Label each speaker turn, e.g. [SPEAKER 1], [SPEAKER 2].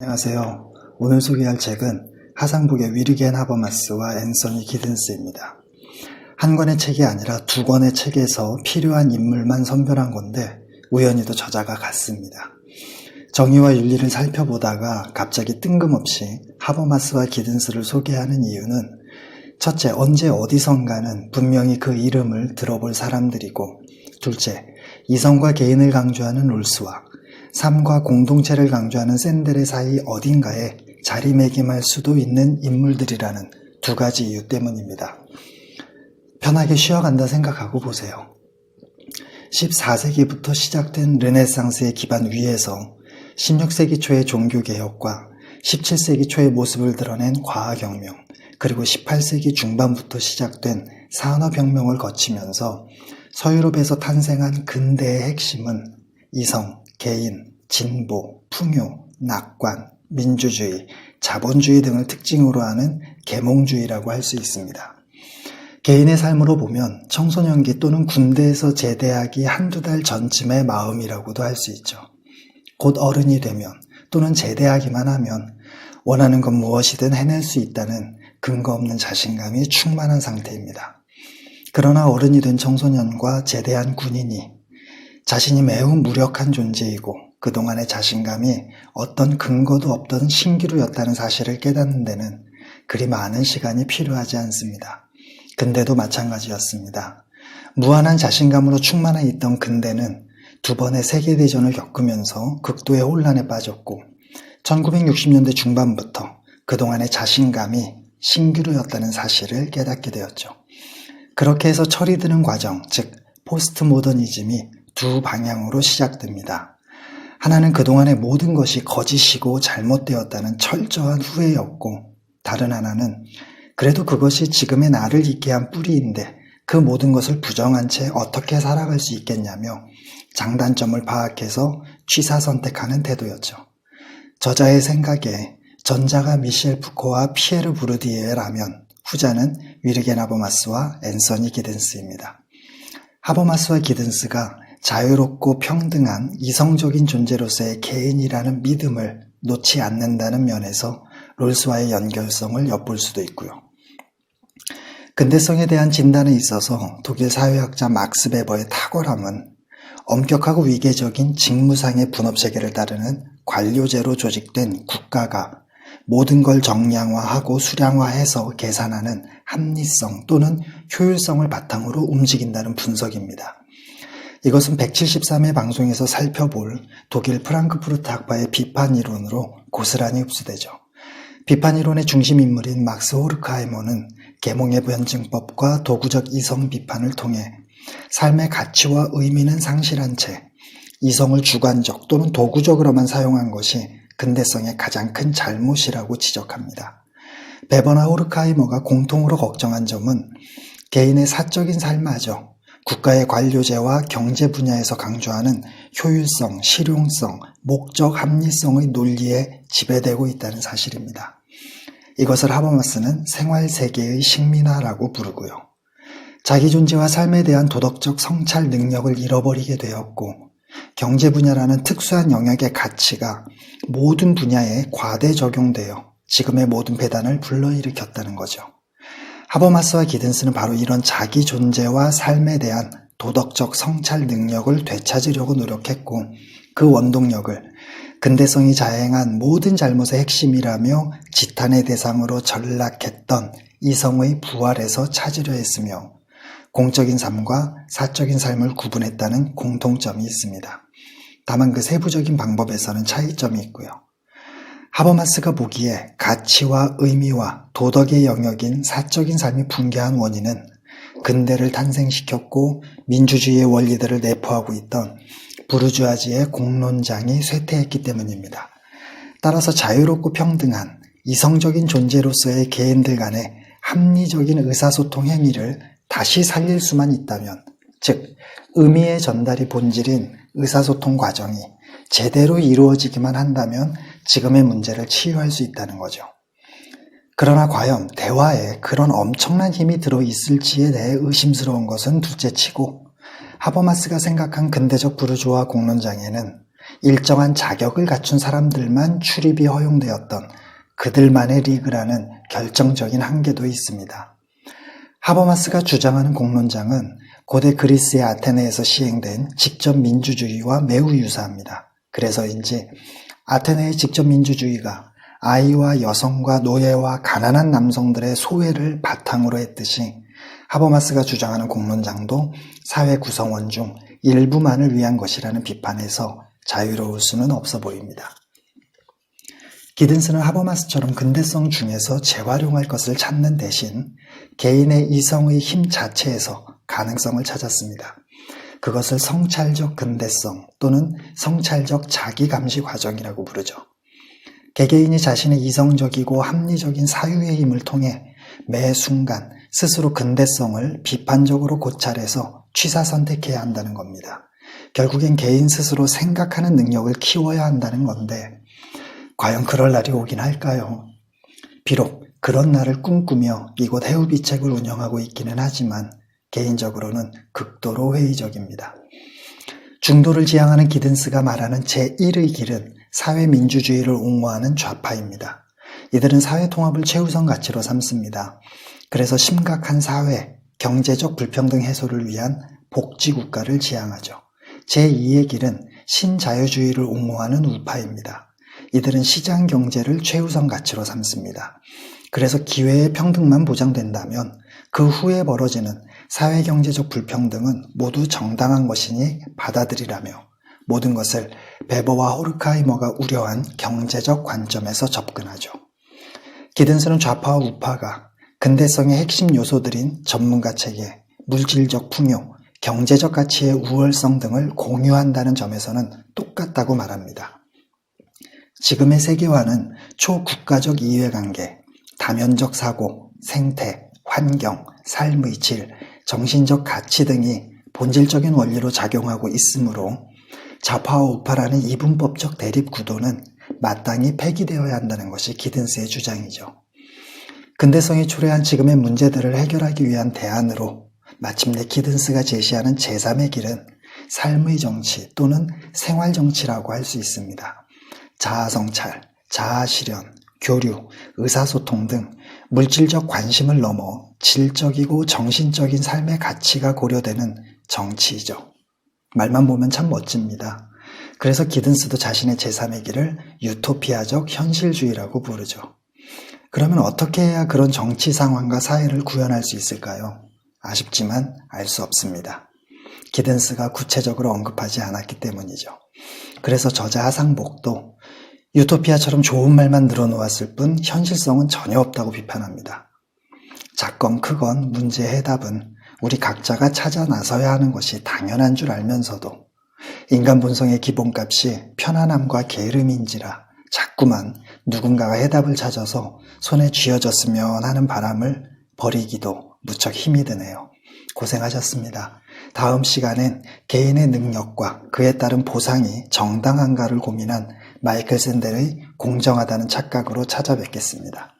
[SPEAKER 1] 안녕하세요. 오늘 소개할 책은 하상북의 위르겐 하버마스와 앤서니 기든스입니다. 한 권의 책이 아니라 두 권의 책에서 필요한 인물만 선별한 건데 우연히도 저자가 같습니다. 정의와 윤리를 살펴보다가 갑자기 뜬금없이 하버마스와 기든스를 소개하는 이유는 첫째, 언제 어디선가는 분명히 그 이름을 들어볼 사람들이고 둘째, 이성과 개인을 강조하는 롤스와 삶과 공동체를 강조하는 샌델의 사이 어딘가에 자리매김할 수도 있는 인물들이라는 두 가지 이유 때문입니다. 편하게 쉬어간다 생각하고 보세요. 14세기부터 시작된 르네상스의 기반 위에서 16세기 초의 종교개혁과 17세기 초의 모습을 드러낸 과학혁명, 그리고 18세기 중반부터 시작된 산업혁명을 거치면서 서유럽에서 탄생한 근대의 핵심은 이성, 개인, 진보, 풍요, 낙관, 민주주의, 자본주의 등을 특징으로 하는 계몽주의라고 할 수 있습니다. 개인의 삶으로 보면 청소년기 또는 군대에서 제대하기 한두 달 전쯤의 마음이라고도 할 수 있죠. 곧 어른이 되면 또는 제대하기만 하면 원하는 건 무엇이든 해낼 수 있다는 근거 없는 자신감이 충만한 상태입니다. 그러나 어른이 된 청소년과 제대한 군인이 자신이 매우 무력한 존재이고 그동안의 자신감이 어떤 근거도 없던 신기루였다는 사실을 깨닫는 데는 그리 많은 시간이 필요하지 않습니다. 근대도 마찬가지였습니다. 무한한 자신감으로 충만해 있던 근대는 두 번의 세계대전을 겪으면서 극도의 혼란에 빠졌고 1960년대 중반부터 그동안의 자신감이 신기루였다는 사실을 깨닫게 되었죠. 그렇게 해서 철이 드는 과정, 즉 포스트 모더니즘이 두 방향으로 시작됩니다. 하나는 그동안의 모든 것이 거짓이고 잘못되었다는 철저한 후회였고 다른 하나는 그래도 그것이 지금의 나를 있게 한 뿌리인데 그 모든 것을 부정한 채 어떻게 살아갈 수 있겠냐며 장단점을 파악해서 취사 선택하는 태도였죠. 저자의 생각에 전자가 미셸 푸코와 피에르 부르디에라면 후자는 위르겐 하버마스와 앤서니 기든스입니다. 하버마스와 기든스가 자유롭고 평등한 이성적인 존재로서의 개인이라는 믿음을 놓지 않는다는 면에서 롤스와의 연결성을 엿볼 수도 있고요. 근대성에 대한 진단에 있어서 독일 사회학자 막스 베버의 탁월함은 엄격하고 위계적인 직무상의 분업체계를 따르는 관료제로 조직된 국가가 모든 걸 정량화하고 수량화해서 계산하는 합리성 또는 효율성을 바탕으로 움직인다는 분석입니다. 이것은 173회 방송에서 살펴볼 독일 프랑크푸르트 학파의 비판 이론으로 고스란히 흡수되죠. 비판 이론의 중심 인물인 막스 호르카이머는 계몽의 변증법과 도구적 이성 비판을 통해 삶의 가치와 의미는 상실한 채 이성을 주관적 또는 도구적으로만 사용한 것이 근대성의 가장 큰 잘못이라고 지적합니다. 베버나 호르카이머가 공통으로 걱정한 점은 개인의 사적인 삶마저 국가의 관료제와 경제 분야에서 강조하는 효율성, 실용성, 목적 합리성의 논리에 지배되고 있다는 사실입니다. 이것을 하버마스는 생활 세계의 식민화라고 부르고요. 자기 존재와 삶에 대한 도덕적 성찰 능력을 잃어버리게 되었고 경제 분야라는 특수한 영역의 가치가 모든 분야에 과대 적용되어 지금의 모든 배단을 불러일으켰다는 거죠. 하버마스와 기든스는 바로 이런 자기 존재와 삶에 대한 도덕적 성찰 능력을 되찾으려고 노력했고 그 원동력을 근대성이 자행한 모든 잘못의 핵심이라며 지탄의 대상으로 전락했던 이성의 부활에서 찾으려 했으며 공적인 삶과 사적인 삶을 구분했다는 공통점이 있습니다. 다만 그 세부적인 방법에서는 차이점이 있고요. 하버마스가 보기에 가치와 의미와 도덕의 영역인 사적인 삶이 붕괴한 원인은 근대를 탄생시켰고 민주주의의 원리들을 내포하고 있던 부르주아지의 공론장이 쇠퇴했기 때문입니다. 따라서 자유롭고 평등한 이성적인 존재로서의 개인들 간의 합리적인 의사소통 행위를 다시 살릴 수만 있다면, 즉, 의미의 전달이 본질인 의사소통 과정이 제대로 이루어지기만 한다면 지금의 문제를 치유할 수 있다는 거죠. 그러나 과연 대화에 그런 엄청난 힘이 들어 있을지에 대해 의심스러운 것은 둘째 치고 하버마스가 생각한 근대적 부르주아 공론장에는 일정한 자격을 갖춘 사람들만 출입이 허용되었던 그들만의 리그라는 결정적인 한계도 있습니다. 하버마스가 주장하는 공론장은 고대 그리스의 아테네에서 시행된 직접 민주주의와 매우 유사합니다. 그래서인지 아테네의 직접 민주주의가 아이와 여성과 노예와 가난한 남성들의 소외를 바탕으로 했듯이 하버마스가 주장하는 공론장도 사회 구성원 중 일부만을 위한 것이라는 비판에서 자유로울 수는 없어 보입니다. 기든스는 하버마스처럼 근대성 중에서 재활용할 것을 찾는 대신 개인의 이성의 힘 자체에서 가능성을 찾았습니다. 그것을 성찰적 근대성 또는 성찰적 자기감시 과정이라고 부르죠. 개개인이 자신의 이성적이고 합리적인 사유의 힘을 통해 매 순간 스스로 근대성을 비판적으로 고찰해서 취사 선택해야 한다는 겁니다. 결국엔 개인 스스로 생각하는 능력을 키워야 한다는 건데 과연 그럴 날이 오긴 할까요? 비록 그런 날을 꿈꾸며 이곳 해우비책을 운영하고 있기는 하지만 개인적으로는 극도로 회의적입니다. 중도를 지향하는 기든스가 말하는 제1의 길은 사회민주주의를 옹호하는 좌파입니다. 이들은 사회통합을 최우선 가치로 삼습니다. 그래서 심각한 사회, 경제적 불평등 해소를 위한 복지국가를 지향하죠. 제2의 길은 신자유주의를 옹호하는 우파입니다. 이들은 시장 경제를 최우선 가치로 삼습니다. 그래서 기회의 평등만 보장된다면 그 후에 벌어지는 사회경제적 불평등은 모두 정당한 것이니 받아들이라며 모든 것을 베버와 호르카이머가 우려한 경제적 관점에서 접근하죠. 기든스는 좌파와 우파가 근대성의 핵심 요소들인 전문가 체계, 물질적 풍요, 경제적 가치의 우월성 등을 공유한다는 점에서는 똑같다고 말합니다. 지금의 세계화는 초국가적 이해관계, 다면적 사고, 생태, 환경, 삶의 질, 정신적 가치 등이 본질적인 원리로 작용하고 있으므로 좌파와 우파라는 이분법적 대립 구도는 마땅히 폐기되어야 한다는 것이 기든스의 주장이죠. 근대성이 초래한 지금의 문제들을 해결하기 위한 대안으로 마침내 기든스가 제시하는 제3의 길은 삶의 정치 또는 생활 정치라고 할 수 있습니다. 자아성찰, 자아실현, 교류, 의사소통 등 물질적 관심을 넘어 질적이고 정신적인 삶의 가치가 고려되는 정치이죠. 말만 보면 참 멋집니다. 그래서 기든스도 자신의 제3의 길을 유토피아적 현실주의라고 부르죠. 그러면 어떻게 해야 그런 정치 상황과 사회를 구현할 수 있을까요? 아쉽지만 알 수 없습니다. 기든스가 구체적으로 언급하지 않았기 때문이죠. 그래서 저자 하상복도 유토피아처럼 좋은 말만 늘어놓았을 뿐 현실성은 전혀 없다고 비판합니다. 작건 크건 문제의 해답은 우리 각자가 찾아 나서야 하는 것이 당연한 줄 알면서도 인간 본성의 기본값이 편안함과 게으름인지라 자꾸만 누군가가 해답을 찾아서 손에 쥐어졌으면 하는 바람을 버리기도 무척 힘이 드네요. 고생하셨습니다. 다음 시간엔 개인의 능력과 그에 따른 보상이 정당한가를 고민한 마이클 샌델의 공정하다는 착각으로 찾아뵙겠습니다.